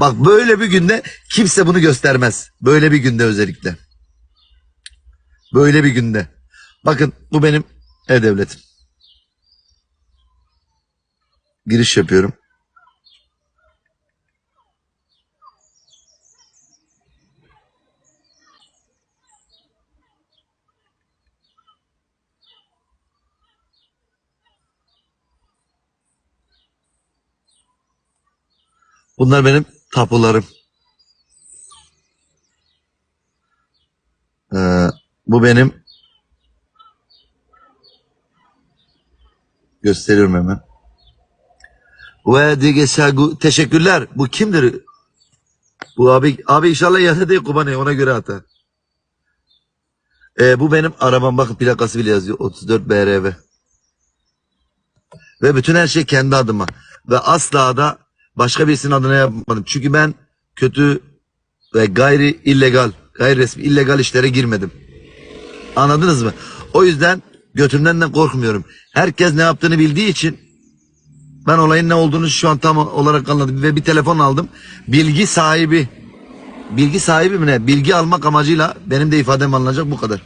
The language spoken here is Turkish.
Bak böyle bir günde kimse bunu göstermez. Böyle bir günde özellikle. Böyle bir günde. Bakın bu benim e-devletim. Giriş yapıyorum. Bunlar benim tapularım. Ee, bu benim gösteriyorum hemen. Ve Digesagu teşekkürler. Bu kimdir? Bu abi abi inşallah yanında değil Kubane ona göre hata. Ee, bu benim arabam bakın plakası bile yazıyor 34 BRV. Ve bütün her şey kendi adıma. Ve asla da başka birisinin adına yapmadım. Çünkü ben kötü ve gayri illegal, gayri resmi illegal işlere girmedim. Anladınız mı? O yüzden götümden de korkmuyorum. Herkes ne yaptığını bildiği için ben olayın ne olduğunu şu an tam olarak anladım. Ve bir telefon aldım. Bilgi sahibi. Bilgi sahibi mi ne? Bilgi almak amacıyla benim de ifadem alınacak bu kadar.